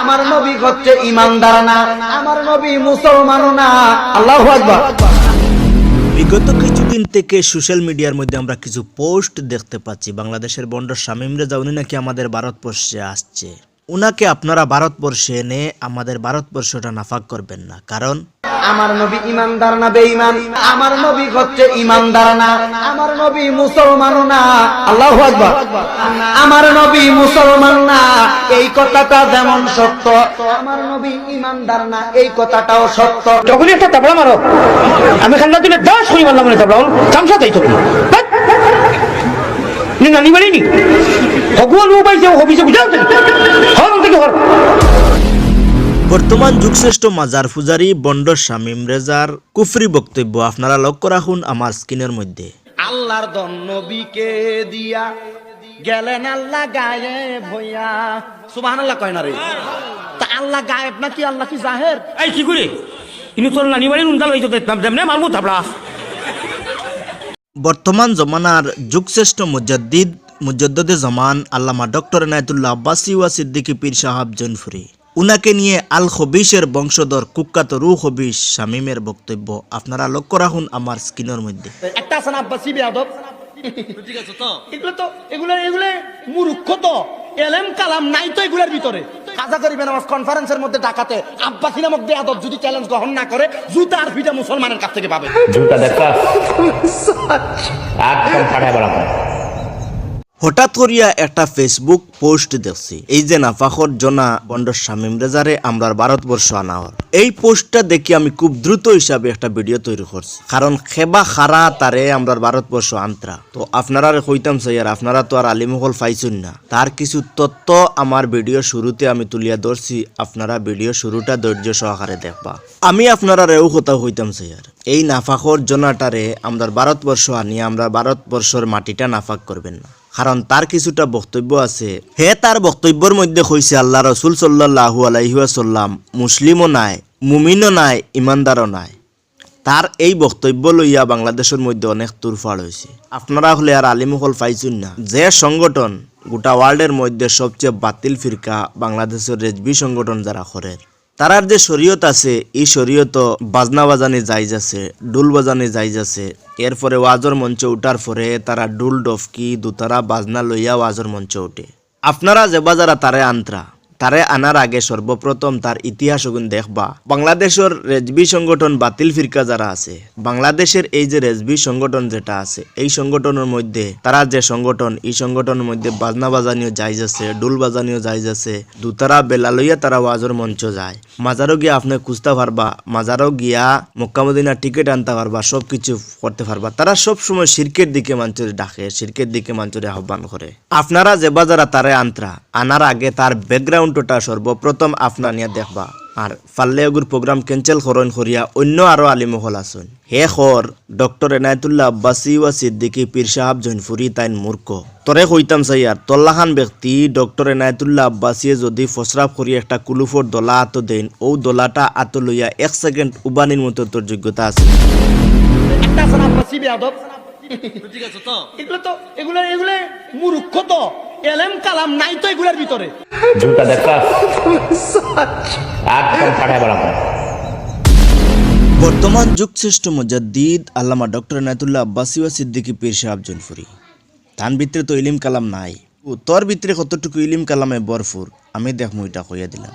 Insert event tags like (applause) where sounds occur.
আমার নবী হচ্ছে ইমানদার না, আমার নবী মুসলমানও না। আল্লাহ বিগত কিছুদিন থেকে সোশ্যাল মিডিয়ার মধ্যে আমরা কিছু পোস্ট দেখতে পাচ্ছি। বাংলাদেশের বন্ড শামীম রেজা, উনি নাকি আমাদের ভারতবর্ষে আসছে। উনাকে আপনারা ভারতবর্ষে এনে আমাদের ভারতবর্ষটা নাফাক করবেন না। কারণ আমার নবী ইমানদার না বেঈমান? আমার নবী হচ্ছে ইমানদার না। আমার নবী মুসলমানও না। আল্লাহ আকবার। আমার নবী মুসলমান না। এই কথাটা যেমন সত্য। আমার নবী ইমানদার না। এই কথাটাও সত্য। যখনই একটা তাবলা মারো, আমি খান্না তুলে দশ করি মারলাম মানে তাবলা চামচা তাই তুমি নি নানি বাড়ি নি ভগবান পাইছে হবিছে বুঝাও হল থেকে হল বর্তমান যুগশ্রেষ্ঠ মাজার পূজারী বন্ড শামীম রেজার কুফরি বক্তব্য আপনারা লক্ষ্য রাখুন আমার স্ক্রিনের মধ্যে। আল্লাহর দন নবীকে দিয়া গেলেন আল্লাহ গায়েব হইয়া। সুবহানাল্লাহ কয় না রে? তা আল্লাহ গায়েব নাকি? আল্লাহ কি জাহের? এই কি করে? ইনু তোর নানি বাড়ি নুনদাল হইতো দেখতাম তেমনি মারবো তাবলা বর্তমান জমানার যুগশ্রেষ্ঠ মুজাদ্দিদ মুজদ্দদে জমান আল্লামা ডক্টর এনায়তুল্লাহ আব্বাসি ওয়া সিদ্দিকী পীর সাহাব জনফুরি। উনাকে নিয়ে আল খবিশের বংশধর কুখ্যাত রু খবিশ শামীমের বক্তব্য। আপনারা লক্ষ্য রাখুন আমার স্ক্রিনের মধ্যে। একটা আছে আব্বাসি বেয়াদব? এগুলো তো এগুলো এগুলো মূর্খ তো। এলেম কালাম নাই তো এগুলোর ভিতরে। কাজা করিবেন আমার কনফারেন্সের মধ্যে ডাকাতে আব্বাসি নামক বেয়াদব যদি চ্যালেঞ্জ গ্রহণ না করে জুতা আর মুসলমানের কাছ থেকে পাবে। জুতা দেখা। হঠাৎ করিয়া একটা ফেসবুক পোস্ট দেখছি। এই যে নাফাখর জনা বন্ড শামীম রেজারে আমরা ভারতবর্ষ আনা হল এই পোস্টটা দেখি আমি খুব দ্রুত হিসাবে একটা ভিডিও তৈরি করছি। কারণ খেবা খারা তারে আমরা ভারতবর্ষ আন্তরা। তো আপনারা কইতাম স্যার আপনারা তো আর আলিমহল পাইছেন না। তার কিছু তথ্য আমার ভিডিও শুরুতে আমি তুলিয়া ধরছি। আপনারা ভিডিও শুরুটা ধৈর্য সহকারে দেখবা। আমি আপনারা রেও কথা হইতাম স্যার এই নাফাখর জনাটারে আমরা ভারতবর্ষ আনিয়ে, আমরা ভারতবর্ষের মাটিটা নাফাক করবেন না। কারণ তার কিছুটা বক্তব্য আছে। হে তার বক্তব্যের মধ্যে কইছে আল্লাহ রসুল সাল্লাহু আলাইহাল্লাম মুসলিমও নাই, মুমিনও নাই, ইমানদারও নাই। তার এই বক্তব্য লইয়া বাংলাদেশের মধ্যে অনেক তুরফাড় হয়েছে আপনারা হলে আর আলিমহল পাইছুন না। যে সংগঠন গোটা ওয়ার্ল্ডের মধ্যে সবচেয়ে বাতিল ফিরকা বাংলাদেশের রেজবি সংগঠন যারা করে তারার যে শরীয়ত আছে, এই শরীয়ত বাজনা বাজানে যাই আছে, ডুল বাজানে যাই আছে। এরপরে ওয়াজর মঞ্চে উঠার পরে তারা ডুল ডফকি, দুতারা বাজনা লইয়া ওয়াজর মঞ্চে উঠে আপনারা যে বাজারা তারে আন্ত্রা। তারে আনার আগে সর্বপ্রথম তার ইতিহাস ওগুন দেখবা। বাংলাদেশের রেজবি সংগঠন বাতিল ফিরকা যারা আছে, বাংলাদেশের এই যে রেজবি সংগঠন যেটা আছে, এই সংগঠনের মধ্যে, তারা যে সংগঠন, এই সংগঠনের মধ্যে বাজনা বাজানিও যাইজ আছে ডুল বাজানিও যাইজ আছে, দুতারা বেলা লইয়া তারা ওয়াজর মঞ্চ যায়। মাজারও গিয়া আপনি খুঁজতে পারবা, মাজারও গিয়া মক্কামদিনা টিকিট আনতে পারবা সব কিছু করতে পারবা। তারা সব সময় শিরকের দিকে মানুষের ডাকে শিরকের দিকে মানুষের আহ্বান করে। আপনারা যে বাজারা তারে আন্তরা আনার আগে তার ব্যাকগ্রাউন্ডটা সর্বপ্রথম আপনা নিয়ে দেখবা। আর ফাল্লেগুর প্রোগ্রাম ক্যান্সেল করেন করিয়া অন্য আরও আলিমহল আসুন হে খর ডক্টর এনায়তুল্লাহ আব্বাসি ওয়া সিদ্দিকি পীর সাহাব জৈনফুরি তাইন মূর্খ তরে কইতাম সাইয়ার তল্লাহান ব্যক্তি ডক্টর এনায়তুল্লাহ আব্বাসিয়ে যদি ফসরাফ করি একটা কুলুফর দলা আত দেন ও দলাটা আত লইয়া এক সেকেন্ড উবানির মতো তোর যোগ্যতা আছে। এগুলো তো। এগুলো এগুলো মূর্খ তো। এলেম কালাম নাই তো এগুলার ভিতরে। জুতা দেখা। (laughs) বর্তমান যুগশ্রেষ্ঠ মুজাদ্দিদ আল্লামা ডক্টর নায়তুল্লাহ আব্বাসিওয়া সিদ্দিকি পীর সাহাব জুলফুরি তান ভিতরে তো ইলিম কালাম নাই। ও তোর ভিতরে কতটুকু ইলিম কালামে বরফুর আমি দেখমু এটা কইয়া দিলাম।